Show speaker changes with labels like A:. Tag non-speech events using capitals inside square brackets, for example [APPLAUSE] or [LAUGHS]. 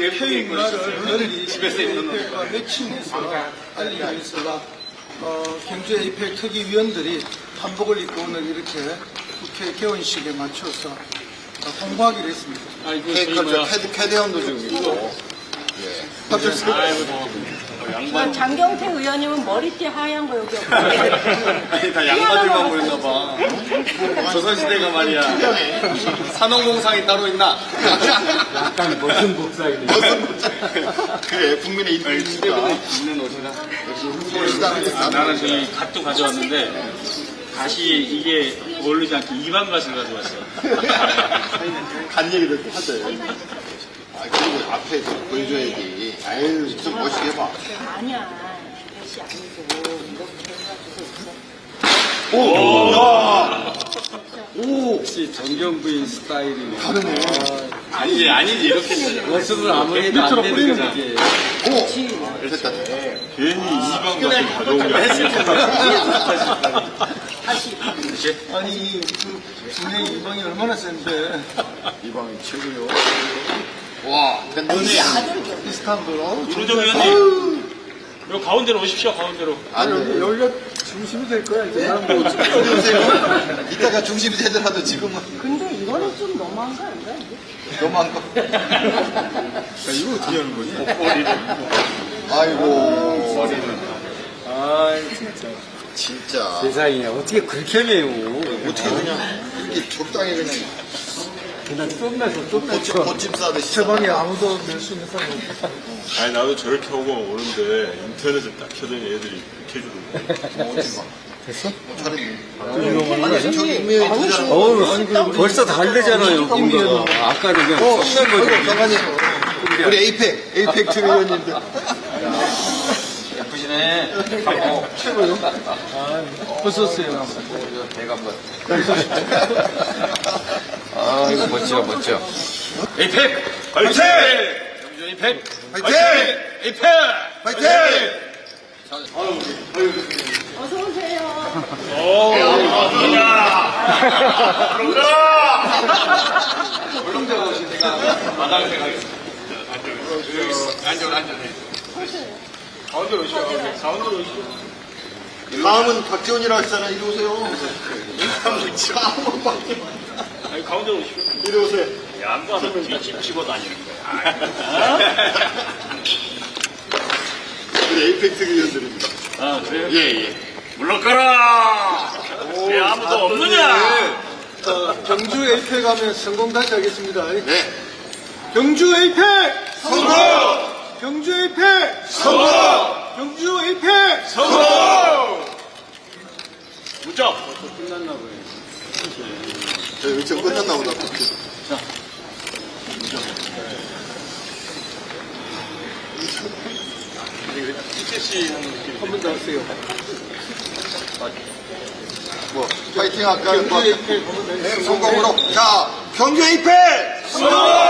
A: 문화를 널리 집에서 입는 매칭해서 알리기 위해서가 어, 경주 에이펙 특위위원들이 한복을 입고 오늘 이렇게 국회 개원식에 맞춰서 어, 홍보하기로 했습니다.
B: 아이고,
C: 케이크죠. 캐드, 캐대원도 지금 있고.
A: 갑자기
D: 난 장경태 의원님은 머리띠 하얀 거 여기 없고.
C: 아니, 다 양반들만 보였나 봐. 조선시대가 말이야. 산업공상이 따로 있나?
B: 약간 멋진 복사이네. [LAUGHS]
C: 그래, 국민의 이름입니다.
B: 있는 옷이라.
C: 시당
B: 나는 저기 갓도 가져왔는데, 갓이 이게 어울리지 않게 이반 갓을 가져왔어. [LAUGHS]
C: 간 얘기를 하대. 아, 그리고 앞에 좀 보여줘야지. 아유, 좀 멋있게 해봐.
D: 아니야. 이것이 아니고 이렇게 해가지고 있어.
E: 역시 정경 부인 스타일이네.
C: 아니지, 아니지, 이렇게.
E: 모습을 아무리 해도 안 되는 거지.
C: 오! 됐다.
B: 괜히 이반 갓을 가져온 게 아니야.
D: 다시.
A: 아니 그 진행 이방이 얼마나 센데
C: 이방이 최고요. 와, 밴드네.
A: 이스탄불 어?
B: 유로정 의원님, 요 가운데로 오십시오, 가운데로.
A: 아니 여기, 여기가 중심이 될 거야 이제 사람들
C: 요새 이따가 중심이 되더라도 지금은
D: 근데 이거는 좀 너무한 거 아닌가? 이게?
C: 너무한 거.
A: 이거 어떻게 하는 거지?
C: 아이고.
E: 아 진짜.
C: 진짜.
E: 세상에 어떻게 그렇게 매요?
C: 어떻게 그냥 이렇게 적당히 그냥
E: 그냥 뽐내서
C: 꽃집,
E: 뽐내서.
C: 꽃집 싸듯이.
A: 저방에 아무도 낼 수 있는 사람이 없어
F: 아니 나도 저렇게 하고 오는데 인터넷에 딱 켜더니 애들이 이렇게 해주더라고
C: 어디 봐. 됐어? 잘했네. 아니, 저기 두 사람.
E: 어우 벌써 다르잖아요. 뭔가. 아까는 그냥
C: 어, 아이고,
E: 거지.
C: 잠깐만요. 우리 에이펙, 에이펙 특위원님들.
B: 예쁘시네.
A: 어서오세요 [LAUGHS]
E: 아 이거 멋져 멋져.
B: 에이펙!
F: 화이팅!
B: 에이펙!
C: 화이팅!
B: 에이펙!
C: 화이팅!
D: 어서 오세요.
C: 다음은 박지원이라 했잖아. 이리 오세요. [LAUGHS] 다음은 박
B: 아니, 가운데로 오십시오.
C: 이리 오세요.
B: 양반은 뒷집 치고 다니는 거야.
C: 우리 에이펙 특위원들입니다.
B: 아, 그래요?
C: 예, 예.
B: 물러가라! 왜 아무도 없느냐?
A: 어, 경주 에이펙 가면 성공 다시 하겠습니다
C: 네.
A: 경주 에이펙
C: 성공!
A: 경주 에이펙
C: 성공!
A: 경주 에이펙
B: 무적!
C: 저 일정 끝났나 보다.
A: 한번더 하세요
C: 뭐, 파이팅 할까?
A: 경주
C: 뭐. 성공으로. 자, 경주 에이펙! 성공!